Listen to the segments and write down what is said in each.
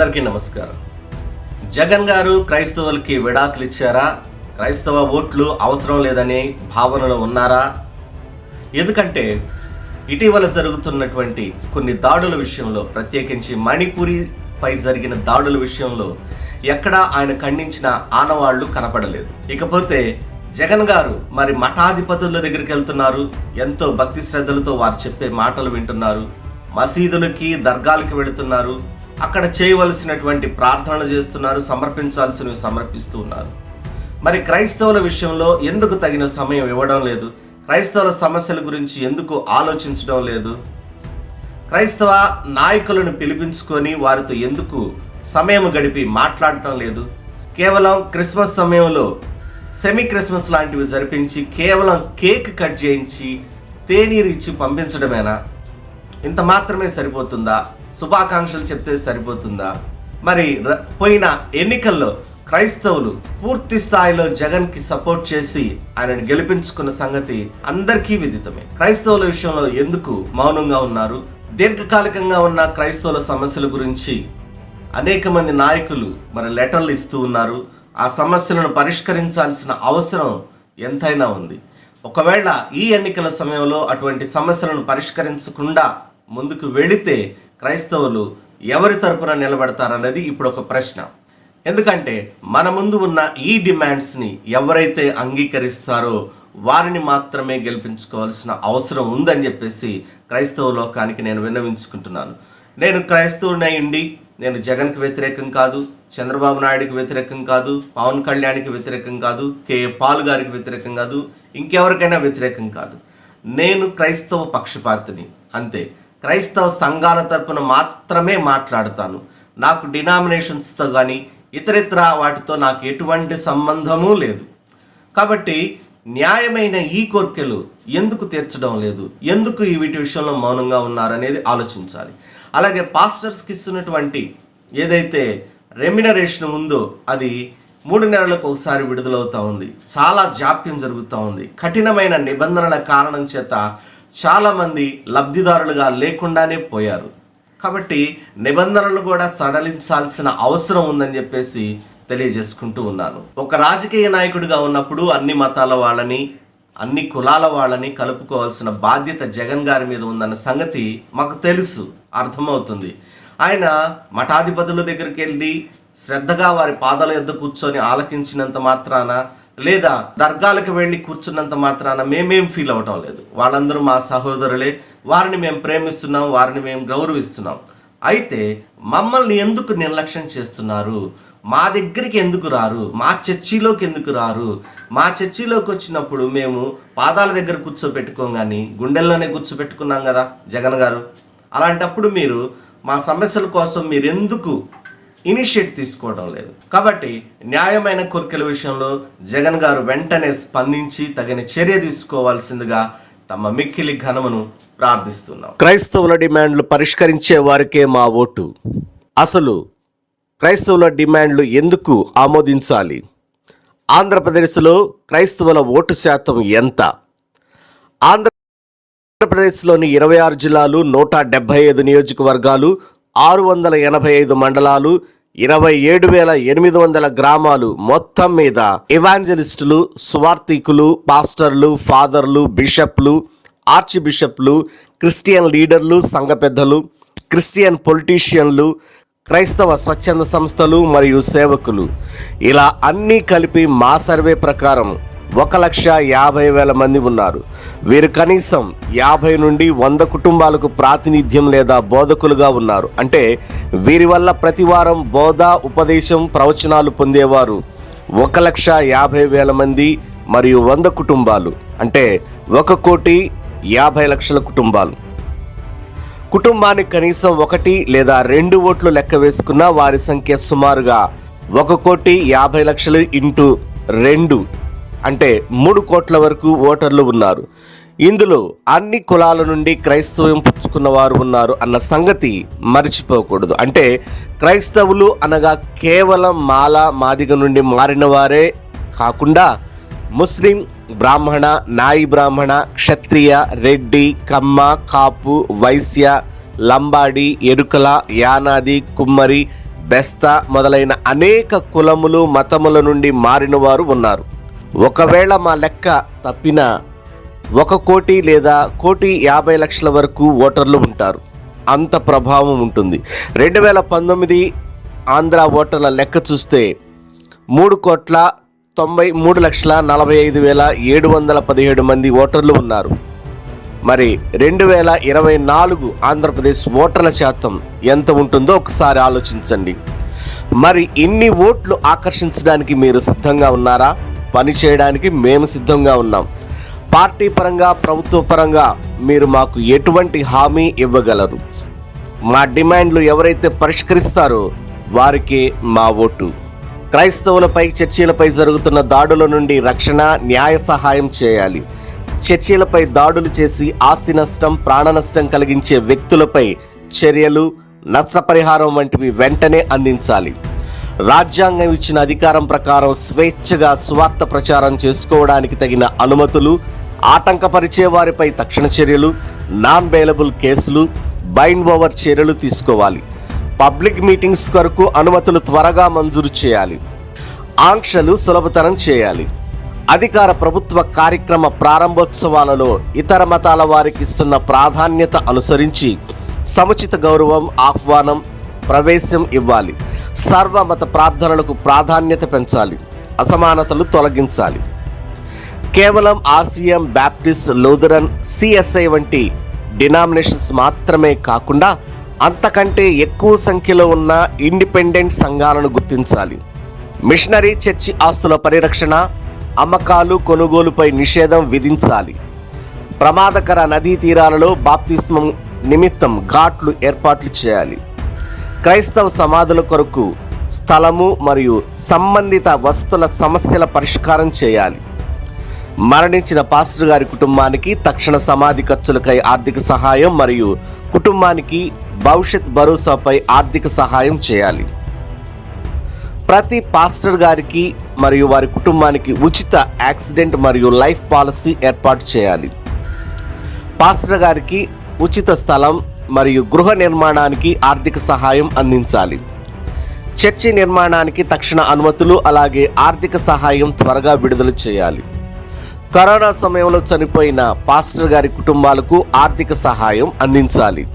అందరికీ నమస్కారం. జగన్ గారు క్రైస్తవులకి విడాకులు ఇచ్చారా? క్రైస్తవ ఓట్లు అవసరం లేదనే భావనలో ఉన్నారా? ఎందుకంటే ఇటీవల జరుగుతున్నటువంటి కొన్ని దాడుల విషయంలో ప్రత్యేకించి మణిపూరిపై జరిగిన దాడుల విషయంలో ఎక్కడా ఆయన ఖండించిన ఆనవాళ్ళు కనపడలేదు. ఇకపోతే జగన్ గారు మరి మఠాధిపతుల దగ్గరికి వెళ్తున్నారు. ఎంతో భక్తి శ్రద్ధలతో వారు చెప్పే మాటలు వింటున్నారు. మసీదులకి దర్గాలకి వెళుతున్నారు. అక్కడ చేయవలసినటువంటి ప్రార్థనలు చేస్తున్నారు సమర్పించాల్సినవి సమర్పిస్తూ ఉన్నారు. మరి క్రైస్తవుల విషయంలో ఎందుకు తగిన సమయం ఇవ్వడం లేదు? క్రైస్తవుల సమస్యల గురించి ఎందుకు ఆలోచించడం లేదు? క్రైస్తవ నాయకులను పిలిపించుకొని వారితో ఎందుకు సమయం గడిపి మాట్లాడటం లేదు? కేవలం క్రిస్మస్ సమయంలో సెమీ క్రిస్మస్ లాంటివి జరిపించి కేవలం కేక్ కట్ చేయించి తేనీరు ఇచ్చి పంపించడమేనా? ఇంత మాత్రమే సరిపోతుందా? శుభాకాంక్షలు చెప్తే సరిపోతుందా? మరి ర- పోయిన ఎన్నికల్లో క్రైస్తవులు పూర్తి స్థాయిలో జగన్కి సపోర్ట్ చేసి ఆయనను గెలిపించుకున్న సంగతి అందరికీ విదితమే. క్రైస్తవుల విషయంలో ఎందుకు మౌనంగా ఉన్నారు? దీర్ఘకాలికంగా ఉన్న క్రైస్తవుల సమస్యల గురించి అనేక మంది నాయకులు మరి లెటర్లు ఇస్తూ ఉన్నారు. ఆ సమస్యలను పరిష్కరించాల్సిన అవసరం ఎంతైనా ఉంది. ఒకవేళ ఈ ఎన్నికల సమయంలో అటువంటి సమస్యలను పరిష్కరించకుండా ముందుకు వెళితే క్రైస్తవులు ఎవరి తరపున నిలబడతారన్నది ఇప్పుడు ఒక ప్రశ్న. ఎందుకంటే మన ముందు ఉన్న ఈ డిమాండ్స్ని ఎవరైతే అంగీకరిస్తారో వారిని మాత్రమే గెలిపించుకోవాల్సిన అవసరం ఉందని చెప్పేసి క్రైస్తవ లోకానికి నేను విన్నవించుకుంటున్నాను. నేను క్రైస్తవునై ఉండి నేను జగన్కి వ్యతిరేకం కాదు చంద్రబాబు నాయుడుకి వ్యతిరేకం కాదు పవన్ కళ్యాణ్కి వ్యతిరేకం కాదు కే. పాల్ గారికి వ్యతిరేకం కాదు ఇంకెవరికైనా వ్యతిరేకం కాదు. నేను క్రైస్తవ పక్షపాతిని అంతే. క్రైస్తవ సంఘాల తరపున మాత్రమే మాట్లాడతాను. నాకు డినామినేషన్స్తో కానీ ఇతరితర వాటితో నాకు ఎటువంటి సంబంధము లేదు. కాబట్టి న్యాయమైన ఈ కోర్కెలు ఎందుకు తీర్చడం లేదు? ఎందుకు ఈ వీటి విషయంలో మౌనంగా ఉన్నారనేది ఆలోచించాలి. అలాగే పాస్టర్స్కి ఇస్తున్నటువంటి ఏదైతే రెమ్యునరేషన్ ఉందో అది మూడు నెలలకు ఒకసారి విడుదలవుతూ ఉంది. చాలా జాప్యం జరుగుతూ ఉంది. కఠినమైన నిబంధనల కారణం చేత చాలామంది లబ్ధిదారులుగా లేకుండానే పోయారు. కాబట్టి నిబంధనలు కూడా సడలించాల్సిన అవసరం ఉందని చెప్పేసి తెలియజేసుకుంటూ ఉన్నాను. ఒక రాజకీయ నాయకుడిగా ఉన్నప్పుడు అన్ని మతాల వాళ్ళని అన్ని కులాల వాళ్ళని కలుపుకోవాల్సిన బాధ్యత జగన్ గారి మీద ఉందన్న సంగతి మాకు తెలుసు అర్థమవుతుంది. ఆయన మఠాధిపతుల దగ్గరికి వెళ్ళి శ్రద్ధగా వారి పాదాల యొద్ద కూర్చొని ఆలకించినంత మాత్రాన లేదా దర్గాలకు వెళ్ళి కూర్చున్నంత మాత్రాన మేమేం ఫీల్ అవటం లేదు. వాళ్ళందరూ మా సహోదరులే వారిని మేము ప్రేమిస్తున్నాం వారిని మేము గౌరవిస్తున్నాం. అయితే మమ్మల్ని ఎందుకు నిర్లక్ష్యం చేస్తున్నారు? మా దగ్గరికి ఎందుకు రారు? మా చర్చిలోకి ఎందుకు రారు? మా చర్చిలోకి వచ్చినప్పుడు మేము పాదాల దగ్గర కూర్చోబెట్టుకోం కానీ గుండెల్లోనే కూర్చోబెట్టుకున్నాం కదా జగన్ గారు. అలాంటప్పుడు మీరు మా సమస్యల కోసం మీరు ఎందుకు ఇనిషియేట్ తీసుకోవడం లేదు. కాబట్టి న్యాయమైన కోరికల విషయంలో జగన్ గారు వెంటనే స్పందించి తగిన చర్య తీసుకోవాల్సిందిగా తమ మిక్కిలి ఘనమును ప్రార్థిస్తున్నాం. క్రైస్తవుల డిమాండ్లు పరిష్కరించే వారికే మా ఓటు. అసలు క్రైస్తవుల డిమాండ్లు ఎందుకు ఆమోదించాలి? ఆంధ్రప్రదేశ్లో క్రైస్తవుల ఓటు శాతం ఎంత? ఆంధ్ర ఆంధ్రప్రదేశ్లోని ఇరవై ఆరు జిల్లాలు నూట డెబ్బై ఐదు నియోజకవర్గాలు ఆరు వందల ఎనభై ఐదు మండలాలు ఇరవై ఏడు వేల ఎనిమిది వందల గ్రామాలు మొత్తం మీద ఇవాంజలిస్టులు స్వార్థికులు పాస్టర్లు ఫాదర్లు బిషప్లు ఆర్చ్ బిషప్లు క్రిస్టియన్ లీడర్లు సంఘ పెద్దలు క్రిస్టియన్ పొలిటీషియన్లు క్రైస్తవ స్వచ్ఛంద సంస్థలు మరియు సేవకులు. ఇలా అన్నీ కలిపి మా సర్వే ప్రకారం ఒక లక్ష యాభై వేల మంది ఉన్నారు. వీరు కనీసం యాభై నుండి వంద కుటుంబాలకు ప్రాతినిధ్యం లేదా బోధకులుగా ఉన్నారు. అంటే వీరి వల్ల ప్రతి వారం బోధ ఉపదేశం ప్రవచనాలు పొందేవారు ఒక లక్ష యాభై వేల మంది మరియు వంద కుటుంబాలు. అంటే ఒక కోటి యాభై లక్షల కుటుంబాలు. కుటుంబానికి కనీసం ఒకటి లేదా రెండు ఓట్లు లెక్క వేసుకున్న వారి సంఖ్య సుమారుగా ఒక కోటి యాభై లక్షలు ఇంటూ రెండు. అంటే మూడు కోట్ల వరకు ఓటర్లు ఉన్నారు. ఇందులో అన్ని కులాల నుండి క్రైస్తవం పుచ్చుకున్న వారు ఉన్నారు అన్న సంగతి మర్చిపోకూడదు. అంటే క్రైస్తవులు అనగా కేవలం మాల మాదిగ నుండి మారిన వారే కాకుండా ముస్లిం బ్రాహ్మణ నాయి బ్రాహ్మణ క్షత్రియ రెడ్డి కమ్మ కాపు వైశ్య లంబాడి ఎరుకల యానాది కుమ్మరి బెస్త మొదలైన అనేక కులములు మతముల నుండి మారిన వారు ఉన్నారు. ఒకవేళ మా లెక్క తప్పినా ఒక కోటి లేదా కోటి యాభై లక్షల వరకు ఓటర్లు ఉంటారు. అంత ప్రభావం ఉంటుంది. రెండు వేల పంతొమ్మిది ఆంధ్ర ఓటర్ల లెక్క చూస్తే మూడు కోట్ల తొంభై మూడు లక్షల నలభై ఐదు వేల ఏడు వందల పదిహేడు మంది ఓటర్లు ఉన్నారు. మరి రెండు వేల ఇరవై నాలుగు ఆంధ్రప్రదేశ్ ఓటర్ల శాతం ఎంత ఉంటుందో ఒకసారి ఆలోచించండి. మరి ఇన్ని ఓట్లు ఆకర్షించడానికి మీరు సిద్ధంగా ఉన్నారా? పని చేయడానికి మేము సిద్ధంగా ఉన్నాం. పార్టీ పరంగా ప్రభుత్వ పరంగా మీరు మాకు ఎటువంటి హామీ ఇవ్వగలరు? మా డిమాండ్లు ఎవరైతే పరిష్కరిస్తారో వారికే మా ఓటు. క్రైస్తవులపై చర్చీలపై జరుగుతున్న దాడుల నుండి రక్షణ న్యాయ సహాయం చేయాలి. చర్చీలపై దాడులు చేసి ఆస్తి నష్టం ప్రాణ నష్టం కలిగించే వ్యక్తులపై చర్యలు నష్టపరిహారం వంటివి వెంటనే అందించాలి. రాజ్యాంగం ఇచ్చిన అధికారం ప్రకారం స్వేచ్ఛగా స్వార్థ ప్రచారం చేసుకోవడానికి తగిన అనుమతులు ఆటంకపరిచే వారిపై తక్షణ చర్యలు నాన్ బెయిలబుల్ కేసులు బైండ్ ఓవర్ చర్యలు తీసుకోవాలి. పబ్లిక్ మీటింగ్స్ కొరకు అనుమతులు త్వరగా మంజూరు చేయాలి. ఆంక్షలు సులభతరం చేయాలి. అధికార ప్రభుత్వ కార్యక్రమ ప్రారంభోత్సవాలలో ఇతర మతాల వారికి ఇస్తున్న ప్రాధాన్యత అనుసరించి సముచిత గౌరవం ఆహ్వానం ప్రవేశం ఇవ్వాలి. సర్వమత ప్రార్థనలకు ప్రాధాన్యత పెంచాలి. అసమానతలు తొలగించాలి. కేవలం ఆర్సీఎం బ్యాప్టిస్ట్ లూథరన్ సిఎస్ఐ వంటి డినామినేషన్స్ మాత్రమే కాకుండా అంతకంటే ఎక్కువ సంఖ్యలో ఉన్న ఇండిపెండెంట్ సంఘాలను గుర్తించాలి. మిషనరీ చర్చి ఆస్తుల పరిరక్షణ అమ్మకాలు కొనుగోలుపై నిషేధం విధించాలి. ప్రమాదకర నదీ తీరాలలో బాప్తిస్మం నిమిత్తం ఘాట్లు ఏర్పాట్లు చేయాలి. క్రైస్తవ సమాధుల కొరకు స్థలము మరియు సంబంధిత వస్తుల సమస్యల పరిష్కారం చేయాలి. మరణించిన పాస్టర్ గారి కుటుంబానికి తక్షణ సమాధి ఖర్చులకై ఆర్థిక సహాయం మరియు కుటుంబానికి భవిష్యత్ భరోసాపై ఆర్థిక సహాయం చేయాలి. ప్రతి పాస్టర్ గారికి మరియు వారి కుటుంబానికి ఉచిత యాక్సిడెంట్ మరియు లైఫ్ పాలసీ ఏర్పాటు చేయాలి. పాస్టర్ గారికి ఉచిత స్థలం మరియు గృహ నిర్మాణానికి ఆర్థిక సహాయం అందించాలి. చర్చి నిర్మాణానికి తక్షణ అనుమతులు అలాగే ఆర్థిక సహాయం త్వరగా విడుదల చేయాలి. కరోనా సమయంలో చనిపోయిన పాస్టర్ గారి కుటుంబాలకు ఆర్థిక సహాయం అందించాలి.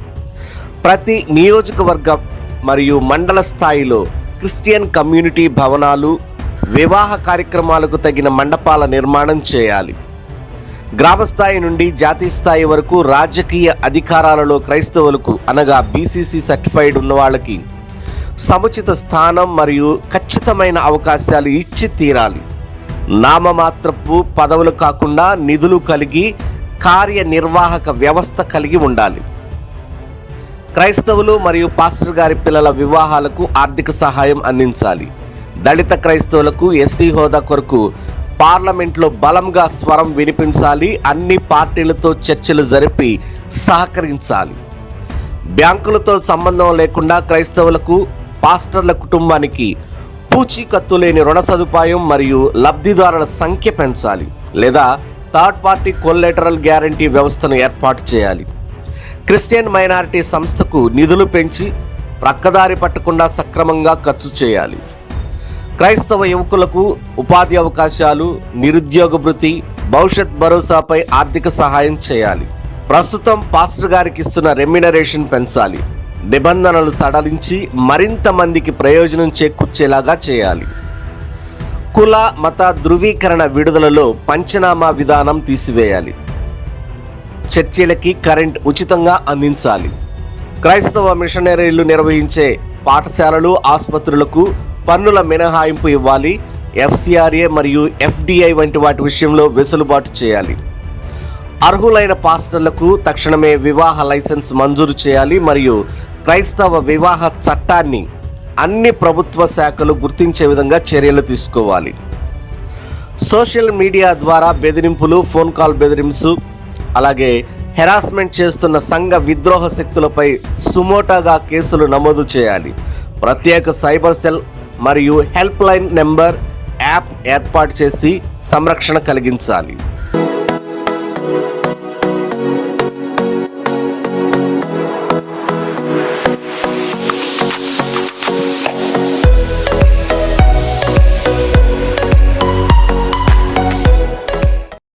ప్రతి నియోజకవర్గ మరియు మండల స్థాయిలో క్రిస్టియన్ కమ్యూనిటీ భవనాలు వివాహ కార్యక్రమాలకు తగిన మండపాల నిర్మాణం చేయాలి. గ్రామస్థాయి నుండి జాతీయ స్థాయి వరకు రాజకీయ అధికారాలలో క్రైస్తవులకు అనగా బీసీసీ సర్టిఫైడ్ ఉన్న వాళ్ళకి సముచిత స్థానం మరియు ఖచ్చితమైన అవకాశాలు ఇచ్చి తీరాలి. నామమాత్రపు పదవులు కాకుండా నిధులు కలిగి కార్యనిర్వాహక వ్యవస్థ కలిగి ఉండాలి. క్రైస్తవులు మరియు పాస్టర్ గారి పిల్లల వివాహాలకు ఆర్థిక సహాయం అందించాలి. దళిత క్రైస్తవులకు ఎస్సీ హోదా కొరకు పార్లమెంట్లో బలంగా స్వరం వినిపించాలి అన్ని పార్టీలతో చర్చలు జరిపి సహకరించాలి. బ్యాంకులతో సంబంధం లేకుండా క్రైస్తవులకు పాస్టర్ల కుటుంబానికి పూచీకత్తు లేని రుణ సదుపాయం మరియు లబ్ధిదారుల సంఖ్య పెంచాలి లేదా థర్డ్ పార్టీ కొల్లెటరల్ గ్యారంటీ వ్యవస్థను ఏర్పాటు చేయాలి. క్రిస్టియన్ మైనారిటీ సంస్థకు నిధులు పెంచి ప్రక్కదారి పట్టకుండా సక్రమంగా ఖర్చు చేయాలి. క్రైస్తవ యువకులకు ఉపాధి అవకాశాలు నిరుద్యోగ భృతి భవిష్యత్ భరోసాపై ఆర్థిక సహాయం చేయాలి. ప్రస్తుతం పాస్టర్ గారికి ఇస్తున్న రెమ్యునరేషన్ పెంచాలి. నిబంధనలు సడలించి మరింత మందికి ప్రయోజనం చేకూర్చేలాగా చేయాలి. కుల మత ధృవీకరణ విడుదలలో పంచనామా విధానం తీసివేయాలి. చర్చిలకి కరెంట్ ఉచితంగా అందించాలి. క్రైస్తవ మిషనరీలు నిర్వహించే పాఠశాలలు ఆసుపత్రులకు పన్నుల మినహాయింపు ఇవ్వాలి ఎఫ్సిఆర్ఏ మరియు ఎఫ్డిఐ వంటి వాటి విషయంలో వెసులుబాటు చేయాలి. అర్హులైన పాస్టర్లకు తక్షణమే వివాహ లైసెన్స్ మంజూరు చేయాలి మరియు క్రైస్తవ వివాహ చట్టాన్ని అన్ని ప్రభుత్వ శాఖలు గుర్తించే విధంగా చర్యలు తీసుకోవాలి. సోషల్ మీడియా ద్వారా బెదిరింపులు ఫోన్ కాల్ బెదిరింపు అలాగే హెరాస్మెంట్ చేస్తున్న సంఘ విద్రోహ శక్తులపై సుమోటాగా కేసులు నమోదు చేయాలి. ప్రత్యేక సైబర్ సెల్ మరియు హెల్ప్ లైన్ నెంబర్ యాప్ ఏర్పాటు చేసి సంరక్షణ కలిగించాలి.